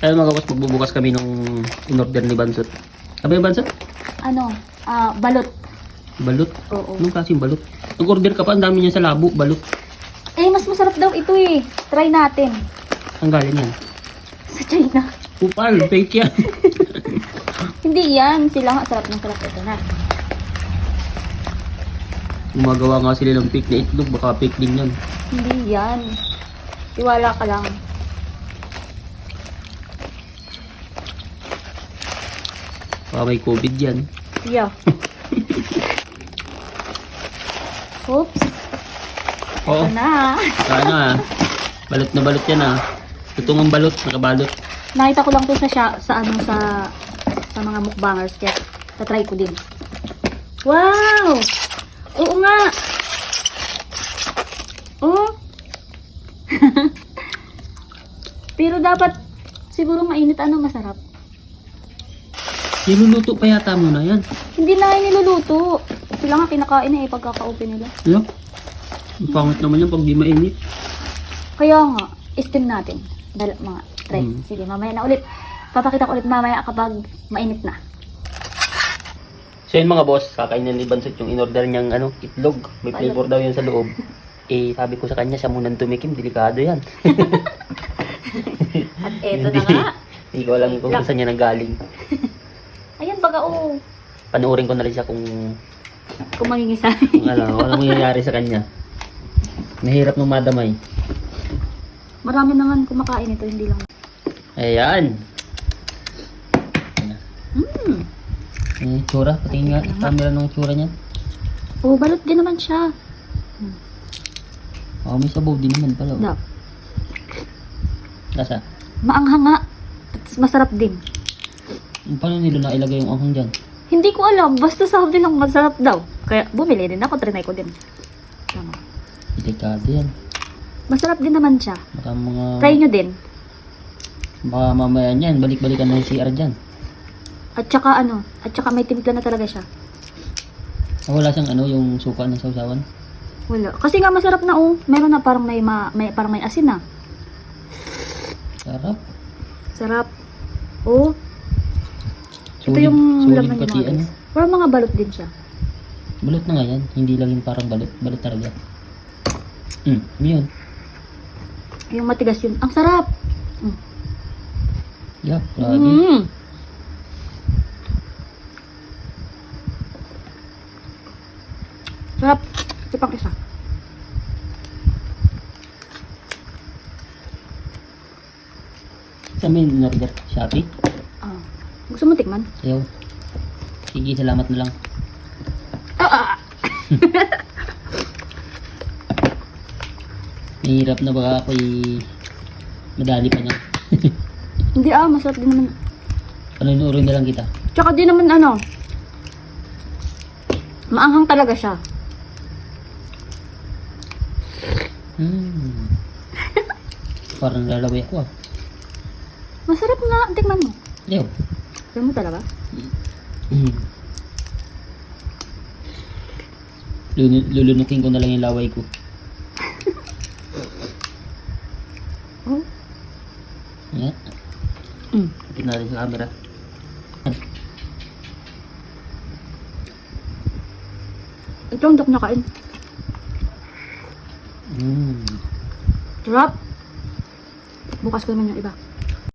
Kaya mga boss, magbubukas kami nung in-order ni Bansot. Ano yung Bansot? Ano? Ah, balot. Balot. Oo. Anong klaseng balot? Nag-order ka pa, ang dami niya sa labo, balot. Eh, mas masarap daw ito eh. Try natin. Ang galing yan. Sa China. Kupal, fake yan. Hindi yan. Sila nga sarap ng sarap ito na. Gumagawa nga sila ng fake na itlog, baka fake din yan. Hindi yan. Tiwala ka lang. Baka may COVID yan. Yeah. Oops. Oo, Ito na. sana ah. Balot na balot yan ah. Tutungong balot, nakabalot. Nakita ko lang to sa, siya, sa ano sa sa mga mukbangers kaya tatry ko din. Wow! Oo nga. Oh. Pero dapat siguro mainit ano masarap. Niluluto pa yata mo na yan. Hindi na kayo niluluto. Sila nga kinakain na eh pagkaka-open nila. Ano? Ang pangit naman yan pag di mainit. Kaya nga, steam natin. Dal mga try. Mm. Sige, mamaya na ulit. Papakita ko ulit mamaya kapag mainit na. So yun mga boss, kakain ni Bansot yung in-order niyang ano, itlog. May flavor daw yun sa loob. Eh, sabi ko sa kanya, siya munang tumikim, delikado yan. At eto na nga. Hindi ko alam kung saan niya nanggaling. Ayan baga oh. Panuorin ko na rin siya kung, Kung mangingisay. kung ano, ano mangyayari sa kanya. Mahirap nung madamay. Marami na nga kumakain ito, hindi lang. Ayan. Hmm. Yung tsura, patingin nga, camera nung tsura niya. Oh, balot din naman siya. Oh, may sabaw din naman pala. oh. Lasa. Maanghang nga. At masarap din. Paano nila nailagay yung anghang dyan? Hindi ko alam. Basta sabi lang masarap daw. Kaya bumili din ako. Trinay ko din. Tama. Delikado yan. Masarap din naman siya. Baka mga... Try nyo din. Baka mamaya niyan, balik-balikan na yung CR dyan. At saka ano, at saka may timpla na talaga siya. Ah, wala siyang ano, yung suka ng sausawan. Wala. Kasi nga masarap na oh. Meron na parang may, ma, may parang may asin na. Sarap. Sarap. Oh, ito yung sulit laman niya mga ano. Pero mga balot din siya. Balot na nga yan. Hindi lang yung parang balot. Balot talaga. Hmm, yun. Yung matigas yun. Ang sarap! Mm. Yeah, grabe. Mm. Sarap. Ito pang isa. Sa may in-order, Shopee. Gusto mo tikman? Ayaw. Sige, salamat na lang. Ah, ah, ah. Mahirap na baka ako'y madali pa niya. Hindi ah, masarap din naman. Panunurin na lang kita. Tsaka di naman ano. Maanghang talaga siya. Hmm. Parang lalaway ako ah. Masarap nga. Tikman mo. Ayaw. Alam mo talaga? Lulu- lulunukin ko na lang yung laway ko. Oh. Yeah. Mm. Tingnan natin sa camera. Ito ang niya kain. Hmm. Sarap. Bukas ko naman yung iba.